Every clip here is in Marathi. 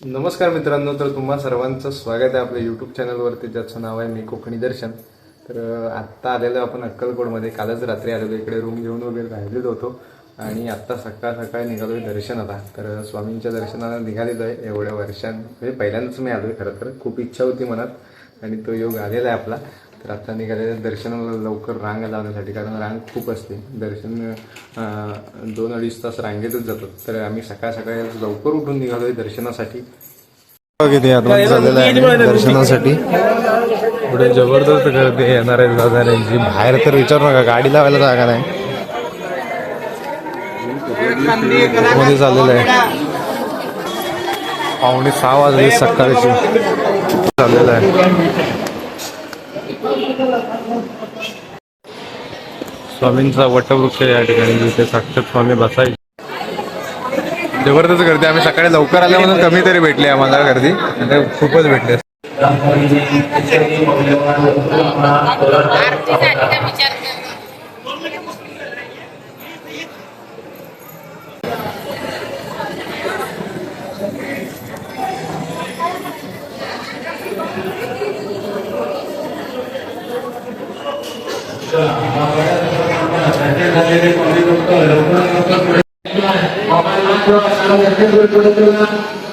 नमस्कार मित्रांनो तर तुम्हा सर्वांचं स्वागत आहे आपल्या युट्यूब चॅनलवरती ज्याचं नाव आहे मी कोकणी दर्शन. तर आत्ता आलेलो आपण अक्कलकोटमध्ये. कालच रात्री आलेलो इकडे रूम घेऊन वगैरे राहिलेलो होतो. आणि आत्ता सकाळ सकाळी आहे दर्शनाला तर स्वामींच्या दर्शनाला निघालेलो आहे. एवढ्या वर्षां म्हणजे पहिल्यांदाच मी आलोय. खरं तर खूप इच्छा होती मनात. आणि तो योग आलेला आहे आपला. तर आता निघालेल्या दर्शनाला लवकर रांग लावण्यासाठी कारण रांग खूप असते. दर्शन दोन अडीच तास रांगेतच जातात. तर आम्ही सकाळ सकाळी लवकर उठून निघालोय दर्शनासाठी. आतमध्ये आहे दर्शनासाठी. पुढे जबरदस्त गर्दी येणार आहे जाणाऱ्यांची बाहेर तर विचारू नका गाडी लावायला जागा नाही. मध्ये चाललेलं आहे. पावणे सहा वाजले सकाळची चाललेलं आहे. स्वामींचा वटवृक्ष या ठिकाणी जिथे साक्षात स्वामी बसायचे. जबरदस्त गर्दी. आम्ही सकाळी लवकर आल्या म्हणून कमी तरी भेटली आम्हाला गर्दी. खूपच भेटली. आरतीसाठी विचार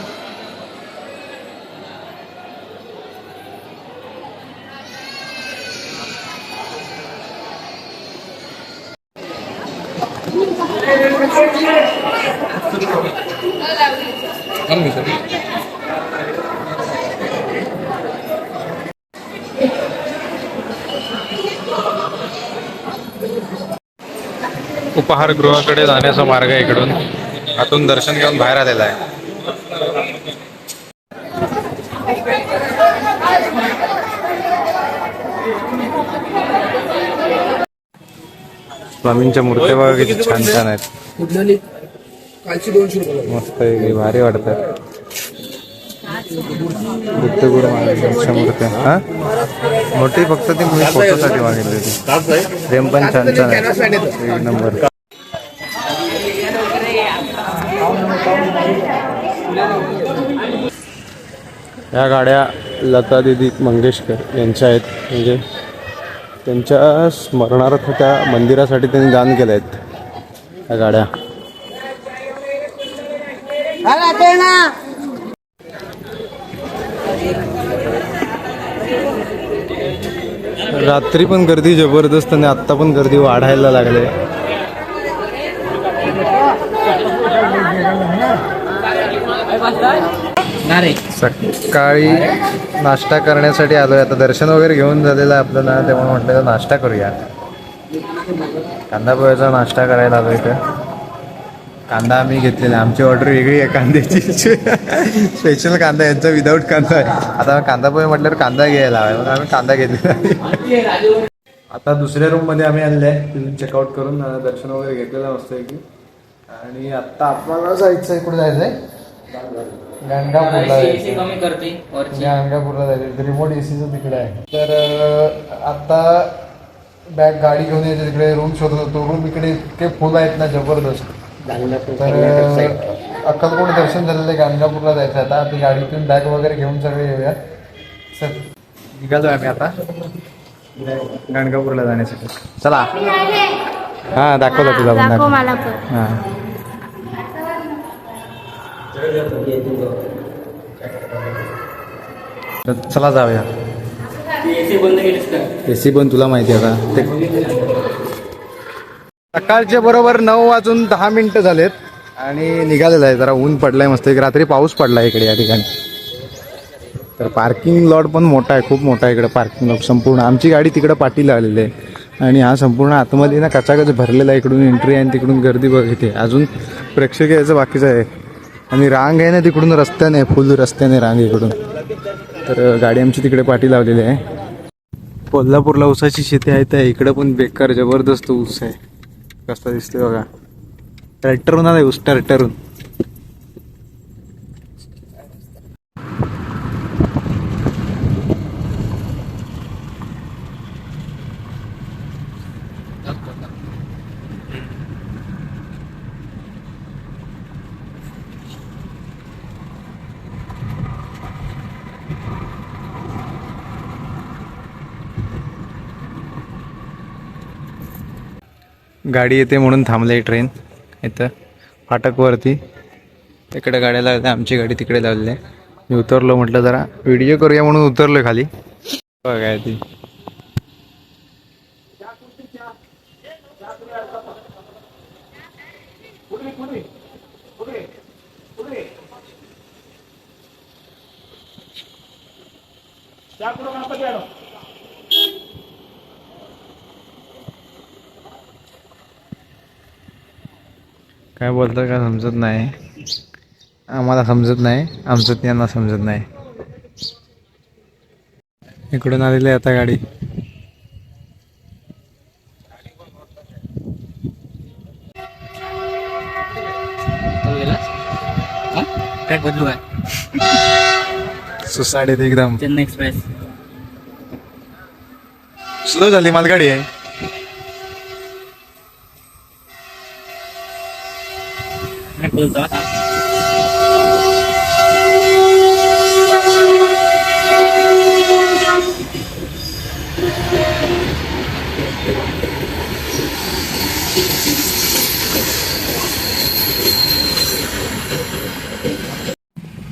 उपहारगृहाकडे जाण्याचा मार्ग आहे इकडून. आतून दर्शन घेऊन बाहेर आलेला आहे. स्वामींच्या मूर्त्या बघा किती छान छान आहेत. कुठली कालची दोनशे रुपये मस्त आहे भारी वाटतात बुद्धगुरु महाराजांच्या मूर्त्या हा? मोठी फक्त ती मी फोटोसाठी मागितली होती. फ्रेम पण छान छान आहे. एक नंबर. या गाड्या लता दिदी मंगेशकर यांच्या आहेत. म्हणजे त्यांच्या स्मरणार्थ त्या मंदिरासाठी त्यांनी दान केले आहेत. या गाड्या. रात्री पण गर्दी जबरदस्त आणि आत्ता पण गर्दी वाढायला लागले सकाळी नाश्ता करण्यासाठी आलोय. आता दर्शन वगैरे घेऊन झालेलं आहे आपल्याला. तेव्हा म्हटलं नाश्ता करूया. कांदा पोह्याचा नाश्ता करायला आलो इथं. कांदा आम्ही घेतलेला. आमची ऑर्डर वेगळी आहे कांद्याची. स्पेशल कांदा यांचा विदाऊट कांदा आहे. आता कांदा पोहे म्हटल्यावर कांदा घ्यायला हवा म्हणून आम्ही कांदा घेतलेला आता दुसऱ्या रूममध्ये आम्ही आणले आहे तिथून चेकआउट करून दर्शन वगैरे घेतलेलं मस्त की. आणि आता आपल्याला जायचं आहे कुठे जायचं आहे गाणगापूरला जायचं कमी करते वरची. गाणगापूरला जायचं रिमोट एसीचं तिकडे आहे. तर अं, आता बॅग गाडी घेऊन यायचं तिकडे रूम शोधत होतो. रूम इकडे इतके फुल आहेत ना जबरदस्त. तर अक्कलकोट दर्शन झालेलं आहे गाणगापूरला जायचं आता ती गाडीतून बॅग वगैरे घेऊन सगळे येऊया चल. निघालोय आम्ही आता. गाणगापूरला जाण्यासाठी. चला. हा दाखवतो तुला पण दाखव दाखव. मला पण. हा. तर चला जाऊया. एसी बंद पण तुला माहिती आहे आता. ते बरोबर नऊ वाजून दहा मिनिटं झालेत आणि निघालेलं आहे. जरा ऊन पडलाय मस्त. एक रात्री पाऊस पडला इकडे या ठिकाणी. तर पार्किंग लॉट पण मोठा आहे. खूप मोठा आहे इकडे पार्किंग लॉट संपूर्ण आमची गाडी तिकडे पाठीला आलेली आहे. आणि हा संपूर्ण आतमध्ये ना कचाकच भरलेला आहे. इकडून एंट्री आहे आणि तिकडून गर्दी बघ इथे. अजून प्रेक्षक यायचं बाकीचं आहे. आणि रांग आहे ना तिकडून रस्त्याने फुल रस्त्याने रांग इकडून. तर गाडी आमची तिकडे पाठी लावलेली आहे. कोल्हापूरला ऊसाची शेती आहे त्या इकडं पण बेकार जबरदस्त ऊस आहे. कसा दिसतोय बघा. ट्रॅक्टरहून आलाय ऊस ट्रॅक्टरहून. गाडी येते म्हणून थांबले ट्रेन इथं फाटकवरती. तिकडे गाड्या लागल्या आमची गाडी तिकडे लावलेली आहे. मी उतरलो म्हटलं जरा व्हिडिओ करूया म्हणून उतरलो खाली. बघाय ती. काय बोलतात काय समजत नाही. आम्हाला समजत नाही आमचं त्यांना समजत नाही. इकडून आलेली आहे आता गाडी? काय बदलू आहे? सुसाडीत एकदम. चेन्नई एक्सप्रेस. स्लो झाली मालगाडी आहे. काय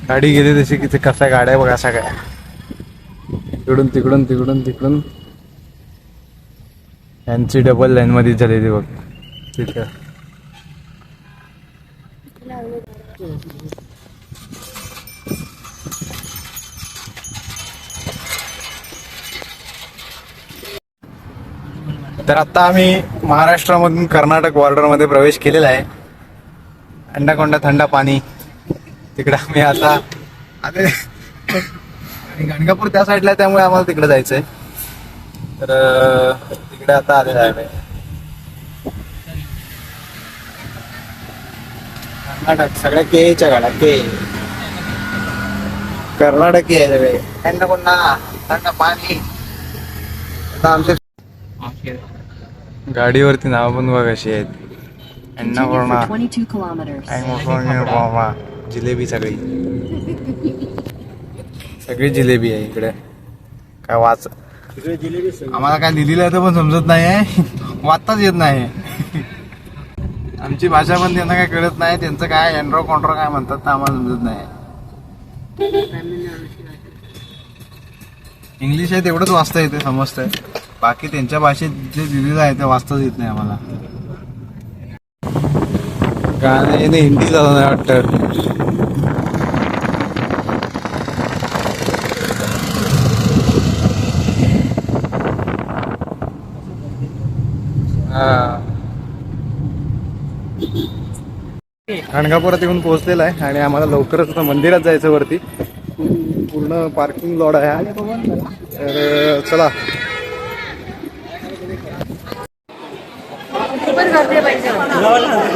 गाडी गेली तशी किती कसा गाड्या बघा सगळ्या. इकडून तिकडून तिकडून तिकडून. यांची डबल लाईन मध्ये झालेली बघ. तिथं तर आता आम्ही महाराष्ट्रामधून कर्नाटक बॉर्डरमध्ये प्रवेश केलेला आहे. अंडाकोंडा थंड पाणी. तिकडे आम्ही आता आणि गणगापूर त्या साईडला आहे त्यामुळे आम्हाला तिकडे जायचंय. तर तिकडे आता आलेलं आहे कर्नाटक सगळ्या केच्या गाड्या के कर्नाटक आहे सगळे. अंडाकोंडा थंड पाणी. आता आमच्या गाडीवरती नाव पण बघ कशी आहेत. Continue Annapurna for 22 kilometers. आणि मोठं मामा जिलेबी सगळी. सगळी जिलेबी आहे इकडे. काय वाच. आम्हाला काय लिहिलेलं आहे ते पण समजत नाही आहे. वाचताच येत नाही. आमची भाषा पण त्यांना काय कळत नाही. त्यांचं काय एन्ड्रो कॉन्ट्रो काय म्हणतात ते आम्हाला समजत नाही. इंग्लिश आहे तेवढंच वाचता येते समजतंय. बाकी त्यांच्या भाषेत जे दिलेलं आहे ते वाचताच येत नाही आम्हाला. गाणं येणे हिंदी झालं नाही वाटतं. खणगापुरात येऊन पोहोचलेला आहे आणि आम्हाला लवकरच मंदिरात जायचं वरती. पूर्ण पार्किंग लॉड आहे. तर चला. आतमध्ये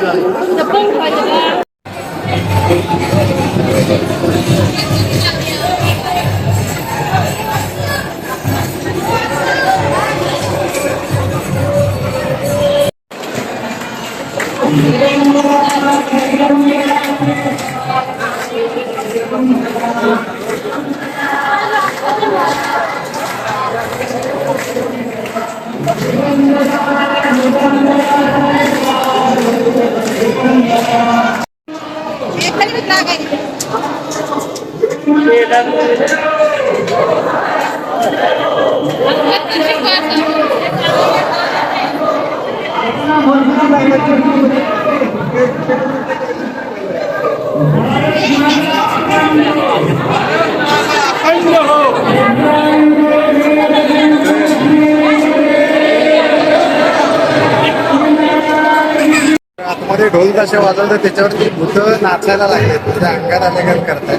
ढोल ताशे वाजवतात त्याच्यावरती भूत नाचायला लागले त्या अंगात आलेगत करतायत?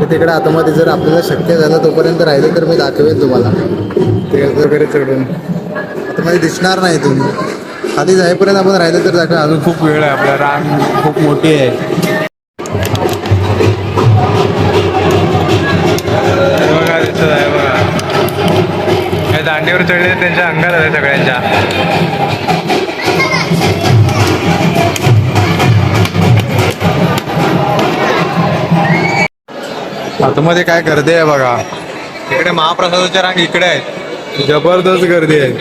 ते तिकडे आतमध्ये जर आपल्याला शक्य झालं तोपर्यंत राहिलं तर मी दाखवेन तुम्हाला. ते वगैरे चढून आतमध्ये दिसणार नाही तुम्ही. खाली जाईपर्यंत आपण राहिलं तर दाखवा. अजून खूप वेळ आहे आपल्या रांग खूप मोठी आहे. हे दांडीवर चढले त्यांच्या अंगात आले सगळ्यांच्या. आतमध्ये काय गर्दी आहे बघा. इकडे महाप्रसादाच्या रांग इकडे आहेत. जबरदस्त गर्दी आहे.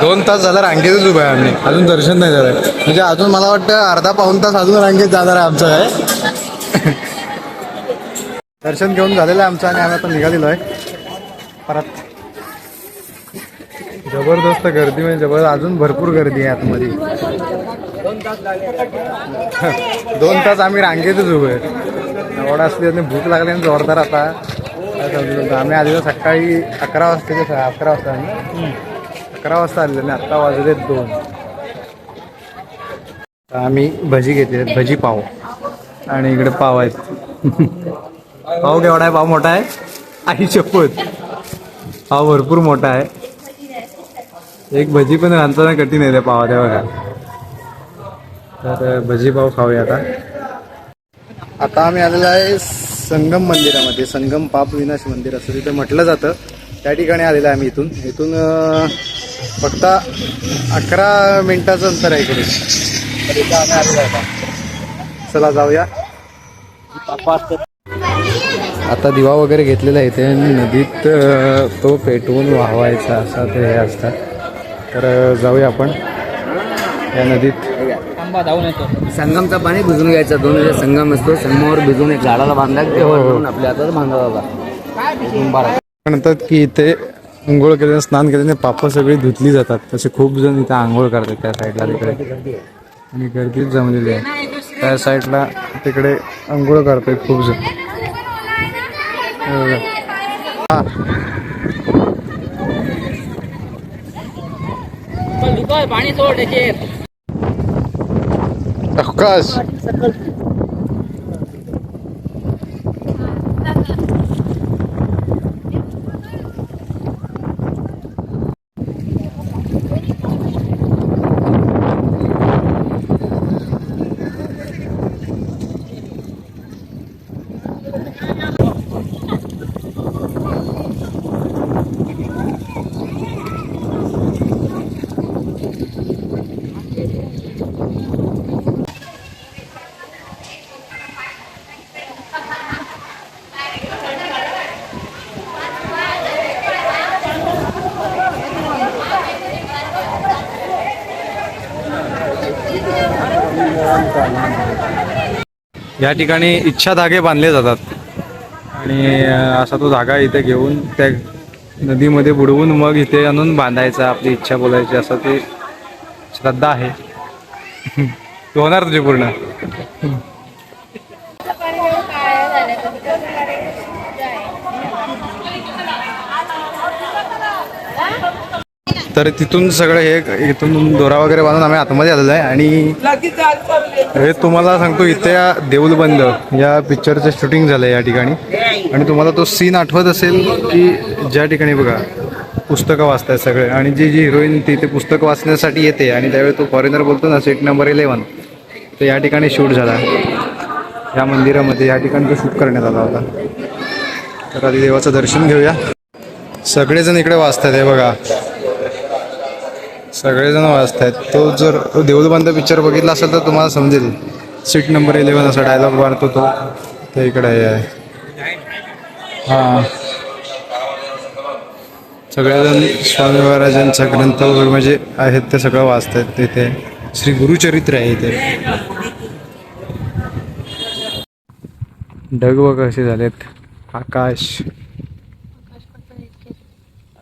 दोन तास झालं रांगेतच उभं आहे आम्ही. अजून दर्शन नाही झालं म्हणजे अजून मला वाटतं अर्धा पाऊन तास अजून रांगेत जाणार आहे आमचं काय. दर्शन घेऊन झालेलं आहे आमचं आणि आम्ही आता निघालेलो आहे. परत. जबरदस्त गर्दी म्हणजे जबर अजून भरपूर गर्दी आहे आतमध्ये. दोन तास आम्ही रांगेतच उभे आहे एवढा असली आणि भूक लागली आणि जोरदार आता. समजून आम्ही आलेलो सकाळी अकरा वाजता अकरा वाजता आम्ही. अकरा वाजता आलेलो आणि आत्ता वाजले दोन. आम्ही भजी घेतली भजी पाव. आणि इकडे पाव आहेत. पाव केवढा आहे? पाव मोठा आहे? आई शपथ. पाव भरपूर मोठा आहे. एक भजी पण रांधताना कठीण आहे त्या पावा त्या बघा. तर भजी पाव खाऊया आता. आता आम्ही आलेलो आहे संगम मंदिरामध्ये संगम पाप विनाश मंदिर असं तिथे म्हटलं जातं. त्या ठिकाणी आलेलं आहे आम्ही इथून. इथून फक्त अकरा मिनिटाचं अंतर आहे इकडे. तर इथं आम्ही आलेलो आहे चला जाऊया. आता दिवा वगैरे घेतलेला आहे इथे. आणि नदीत तो पेटवून वाहवायचा असा ते हे असतात. तर जाऊया आपण. या नदीत. धावून येतो. संगमचं पाणी भिजून घ्यायचं दोन वेळेस संगम असतो संगमावर भिजून एक झाडाला बांधला की ते वळवून आपल्या हातात बांधा बाबा. म्हणतात की इथे आंघोळ केल्याने स्नान केल्याने पापं सगळी धुतली जातात. तसे खूप जण इथे आंघोळ करतात त्या साईडला तिकडे. आणि गर्दीच जमलेली आहे. त्या साईडला तिकडे आंघोळ करतात खूप जण. पाणी सोड त्याचे या ठिकाणी इच्छा धागे बांधले जातात. आणि असा तो धागा इथे घेऊन त्या नदीमध्ये बुडवून मग इथे आणून बांधायचा आपली इच्छा बोलायची असं ते श्रद्धा आहे. तो होणार तुझी पूर्ण? तर तिथून सगळं हे इथून दोरा वगैरे बांधून आम्ही आतमध्ये आलेलो आहे. आणि हे तुम्हाला सांगतो इथे या देऊलबंद या पिक्चरचं शूटिंग झालं या ठिकाणी. आणि तुम्हाला तो सीन आठवत असेल की ज्या ठिकाणी बघा पुस्तकं वाचतायत सगळे. आणि जी जी हिरोईन ती ते पुस्तकं वाचण्यासाठी येते. आणि त्यावेळी तो फॉरेनर बोलतो ना सीट नंबर इलेवन तर या ठिकाणी शूट झाला. या मंदिरामध्ये या ठिकाणी तो शूट करण्यात आला होता. तर आधी देवाचं दर्शन घेऊया. सगळेजण इकडे वाचतात हे बघा. सगळेजण वाचतायत तो जर तो देऊळबंद पिक्चर बघितला असेल तर तुम्हाला समजेल. सीट नंबर इलेवन असा डायलॉग मारतो तो. ते इकडे हे आहे. हां. सगळेजण स्वामी महाराजांचा ग्रंथ वगैरे म्हणजे आहेत ते सगळं वाचतायत तिथे. श्री गुरुचरित्र आहे इथे ढग असे कसे झालेत. आकाश.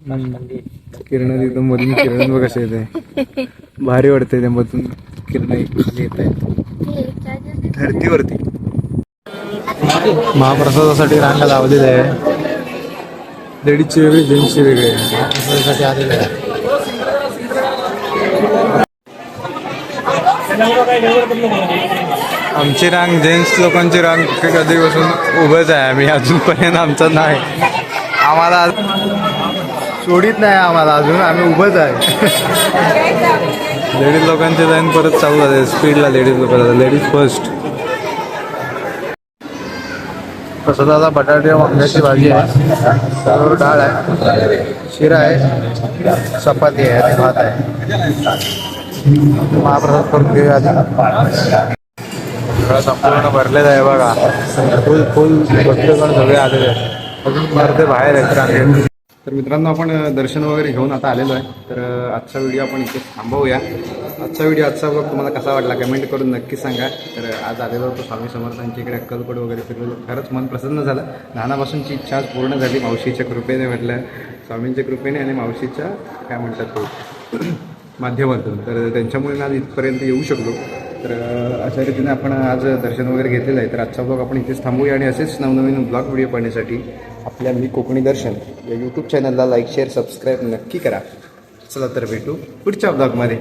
किरण एकदम मधून किरण बघ कसे येते. भारी वाटते त्या मधून किरण येत आहे धरतीवरती. महाप्रसादासाठी रांगा लावलेल्या आहे लेडीजची वेगळी जेंट्सची वेगळी आहे. महाप्रसादासाठी आलेले आहे आमची रांग जेंट्स लोकांची रांग कधीपासून उभंच आहे. आम्ही अजूनपर्यंत आमचं नाही. आम्हाला सोडित नाही आम्हाला अजून आम्ही उभंच आहे. लेडीज लोकांचे लाईन परत चालू झाले स्पीडला लेडीज लोक लेडीज फर्स्ट प्रसादाला बटाटे वांग्याची भाजी आहे सर्व डाळ आहे शिरा आहे चपाती आहे आणि भात आहे. महाप्रसाद करून घेऊया आधी. संपूर्ण भरलेलं आहे बघा. फुल फुल भक्तगण सगळे आलेले आहेत. अजून अर्धे बाहेर आहेत तर मित्रांनो आपण दर्शन वगैरे घेऊन आता आलेलो आहे. तर आजचा व्हिडिओ आपण इथे थांबवूया. आजचा व्हिडिओ आजचा ब्लॉग तुम्हाला कसा वाटला कमेंट करून नक्की सांगा. तर आज आलेलो होतो स्वामी समर्थांच्या इकडे अक्कलकोट वगैरे फिरलेलो. खरंच मन प्रसन्न झालं. लहानापासूनची इच्छा आज पूर्ण झाली. मावशीच्या कृपेने म्हटलं स्वामींच्या कृपेने आणि मावशीच्या काय म्हणतात तो माध्यमातून. तर त्यांच्यामुळे आज इथपर्यंत येऊ शकलो. तर अशा रीतीने आपण आज दर्शन वगैरे घेतलेलं आहे. तर आजचा ब्लॉग आपण इथेच थांबूया आणि असेच नवनवीन ब्लॉग व्हिडिओ पाहण्यासाठी. आपल्या मी कोकणी दर्शन या यूट्यूब चॅनलला लाईक शेअर सबस्क्राईब नक्की करा. चला तर भेटू पुढच्या ब्लॉगमध्ये